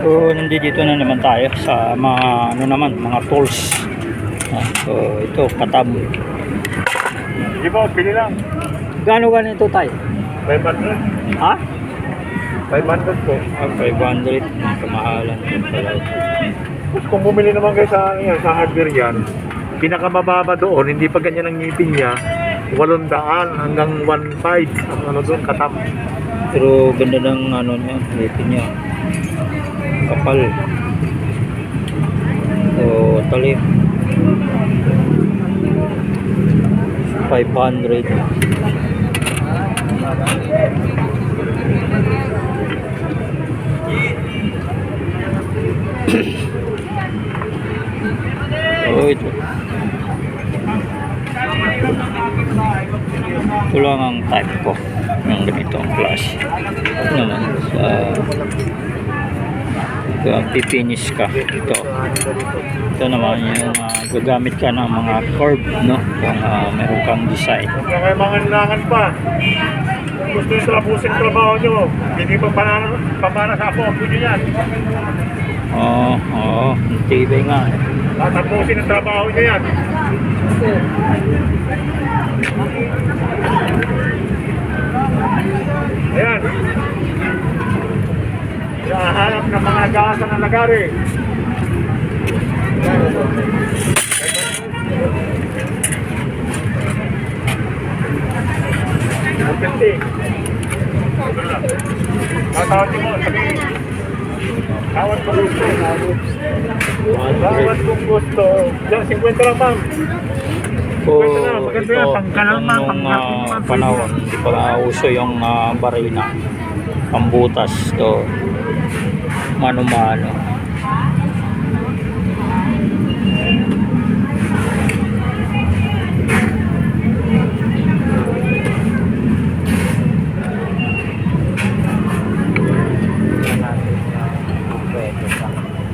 So, nandito na naman tayo sa mga ano naman, mga tools. Ah, so, ito, katab. Di ba, pili lang. Gaano ganito tayo? 500. Ha? 500 po. Ah, 500. Ang kamahalan. Yun pala. Tapos kung bumili naman kayo sa, yan, sa hardware yan, pinakamababa doon, hindi pa ganyan ang ngipin niya, 800 hanggang 1.5 ang ano doon, katam. Pero ganda ng ano niya, ngipin niya. Kapal. So, talim. 500. oh, ito. Ito lang ang type ko ng ganitong klase. Ito naman sa ito ang pipinish ka ito ito naman yung ah, gagamit ka ng mga curve no kung ah, meron kang design Kung kayo mga nilangan pa, gusto yung trabusin trabaho nyo, hindi pa pamana sa ako, pwede yan. oo oo tibay nga eh. Tatapusin ang trabaho nyo yan. Ayan. Hahanap ng mga gasa ng lagari. Pwede. Tatawad mo, sabi. Tawad ko gusto. Tawad kung gusto. Yan, 50 lang ma'am. Na, maganda ito, nung pang- ah, panahon, di pa uso yung uh, barina, pambutas to, mano-mano.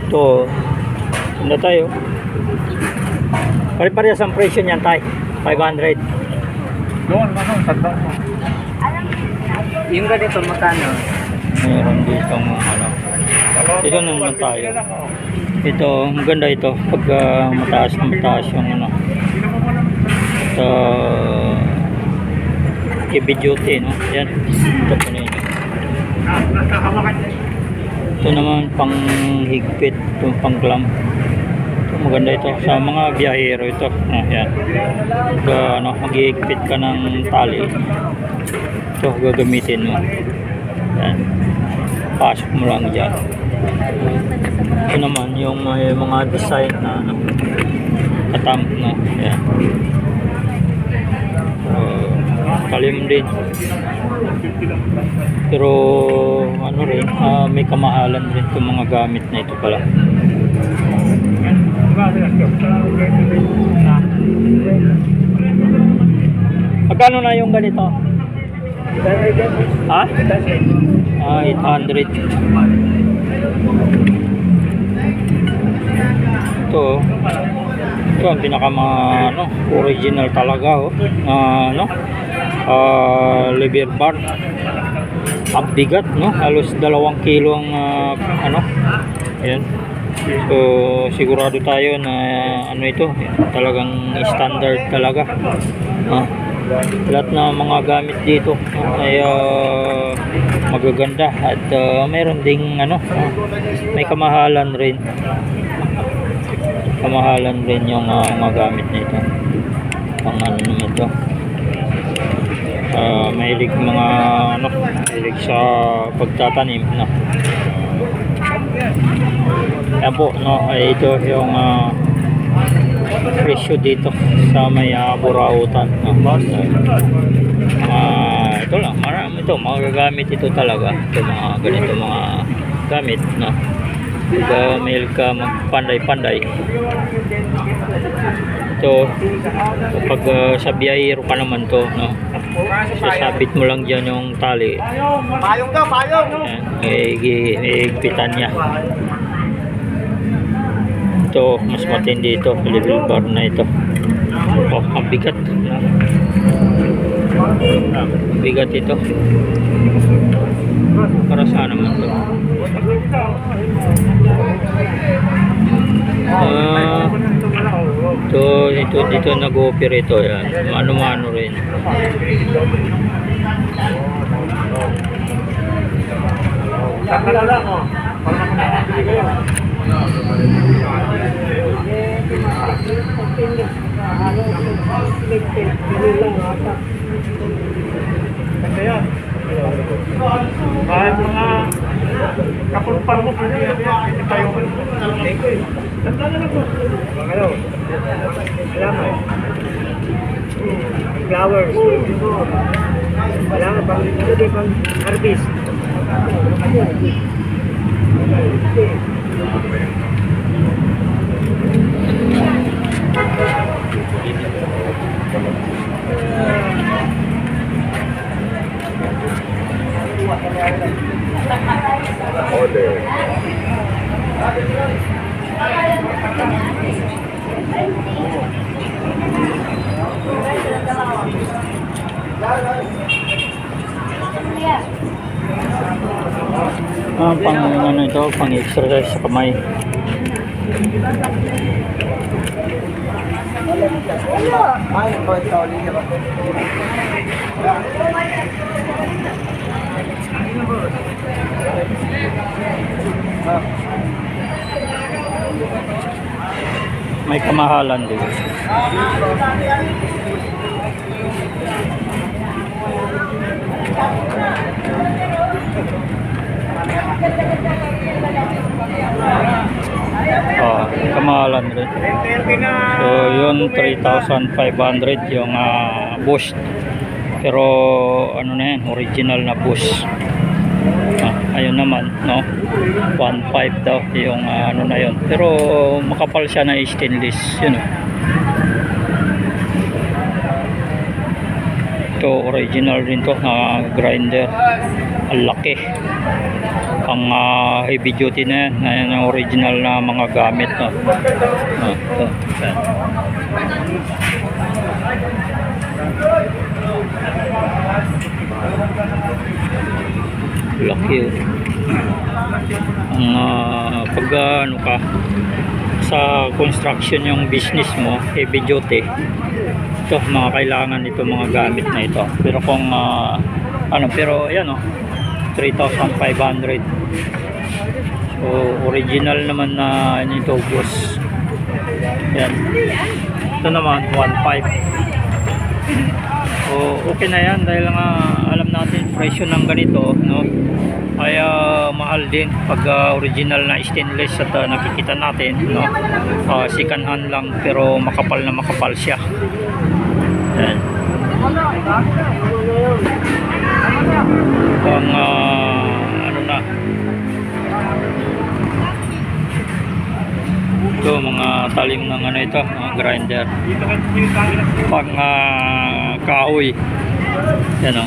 Ito, ano tayo? Pare-parehas ang presyo niyan tay. 500. Doon, ano, mo. Yung ganito, magkano? Meron dito ano. Dito naman tayo. Ito, maganda ito. Pag ah, mataas na mataas yung ano. Sa heavy duty, no? Yan. Ito po na yun. Ito naman pang higpit, ito pang clamp. Ito maganda ito sa mga biyahero ito. Ah, yan. Pag ah, ano, maghihigpit ka ng tali. Ito gagamitin mo. Yan. Pasok mo lang dyan. Ito naman yung may mga design na ano, no. Yan. So, talim din. Pero ano rin, ah, may kamahalan rin itong mga gamit na ito pala. Magkano na yung ganito? Ha? Ah, 800. Ito, oh. ito ang pinaka mga, ano, original talaga, oh. Ah, ano, ah, lever bar. Ang bigat, no? Halos dalawang kilo ang, ah, ano, ayan. So, sigurado tayo na ano ito, talagang standard talaga. Ah, lahat na mga gamit dito ay ah, magaganda at ah, mayroon ding ano, ah, may kamahalan rin. Kamahalan rin yung ah, mga gamit nito. Pang ano naman ito. Ah, mahilig mga ano, mahilig sa pagtatanim no. Yan po, no, ay ito yung ah, presyo dito sa may uh, Burautan. No? Ah, ito lang, marami ito, magagamit ito talaga. Ito mga ganito mga gamit, no. Pag mail ka magpanday-panday. Ito, kapag ah, sa biyahero ka naman to, no. Sasabit mo lang dyan yung tali. Payong daw, payong! Ayan, may higpitan niya. Ito, mas matindi ito. Level bar na ito. Oh, ang bigat. Bigat ito. Para saan naman to? Ah, ito, dito, dito nag-operate ito. Yan. Mano-mano rin. Sakala lang, oh. Ganda yan. Kahit mga kapulpar mo, pwede tayo. Ganda na po. Kayo. Salamat. Flowers. Wala nga pang, ano Ah, pang ano ito, pang exercise sa kamay. May kamahalan din. Oh, kamahalan rin. So, yun 3,500 yung ah, boost. Pero ano na yan, original na boost. Ah, ayun naman, no? 1.5 daw yung ah, ano na yun. Pero makapal siya na stainless, yun. oh. Ito original rin to na grinder. Ang laki. Ang ah, heavy duty na yan, na yan ang original na mga gamit no. Ah, ito. Laki oh. Ang ah, pag ah, ano ka sa construction yung business mo, heavy duty, ito mga kailangan nito mga gamit na ito. Pero kung ah, ano pero yan oh 3,500 so original naman na nito boss. Yan ito naman 1.5 so okay na yan dahil nga alam natin presyo ng ganito no? Ay ah, mahal din pag ah, original na stainless at ah, nakikita natin no? Uh, second hand lang pero makapal na makapal siya yan pang ah, ano na. Ito mga talim ng ano ito mga grinder. Pang ah, kahoy. Yan o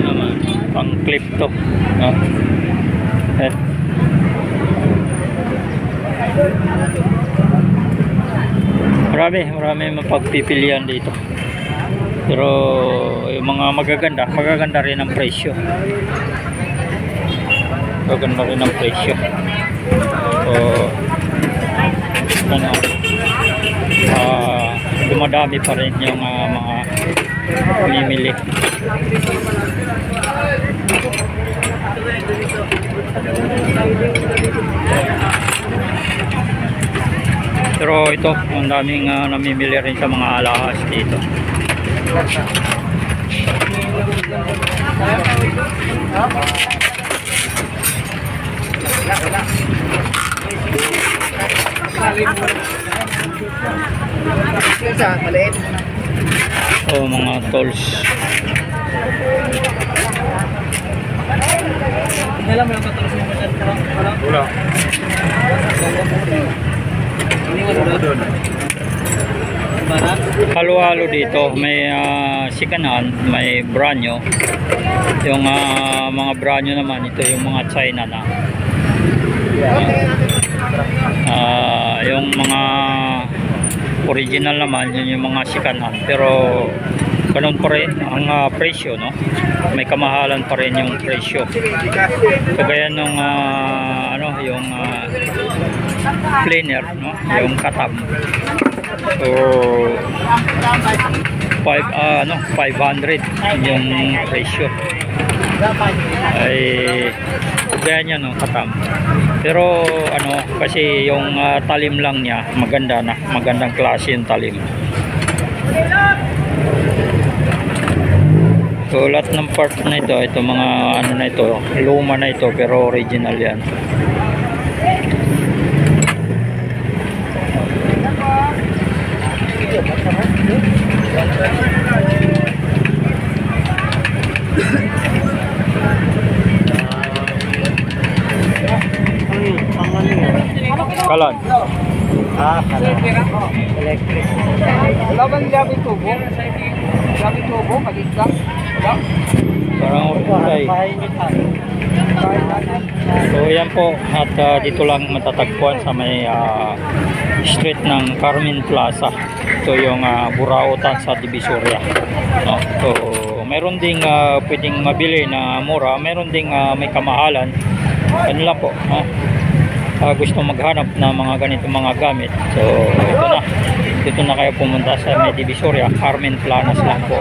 naman pang clip to no? Eh. Marami, marami mapagpipilian dito. Pero yung mga magaganda, magaganda rin ang presyo. Magaganda rin ang presyo. So, ano, ah, dumadami pa rin yung ah, mga pumimili. Pero ito, ang daming ah, namimili rin sa mga alahas dito. O mga tolls. Alam mo yung katulos mo Wala. Halo-halo dito, may uh, sikanan, may branyo. Yung ah, mga branyo naman, ito yung mga China na. Ah, Ah, yung mga original naman, yun yung mga sikanan. Pero ganun pa rin ang ah, presyo, no? May kamahalan pa rin yung presyo. Kagaya nung ah, ano, yung ah, planer, no? Yung katam. So, 5 ah, ano, 500 yung presyo. Ay kagaya niya no, katam. Pero ano, kasi yung ah, talim lang niya, maganda na, magandang klase yung talim. So lahat ng part na ito, ito mga ano na ito, luma na ito pero original yan. Kalan. Ah, Electric. Wala bang grabing tubo? Grabing tubo, maliit lang. Wala. Parang kulay. So yan po at ah, dito lang matatagpuan sa may ah, street ng Carmen Plaza. Ito yung uh, Burautan sa Divisoria. No? So meron ding ah, pwedeng mabili na mura, meron ding ah, may kamahalan. Ano lang po, no? Ah, gusto maghanap ng mga ganitong mga gamit. So ito na. Dito na kayo pumunta sa may Divisoria, Carmen Planas lang po.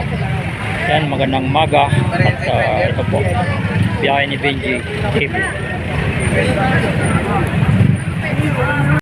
Yan, magandang maga at ah, ito po, biyahe ni Benji TV.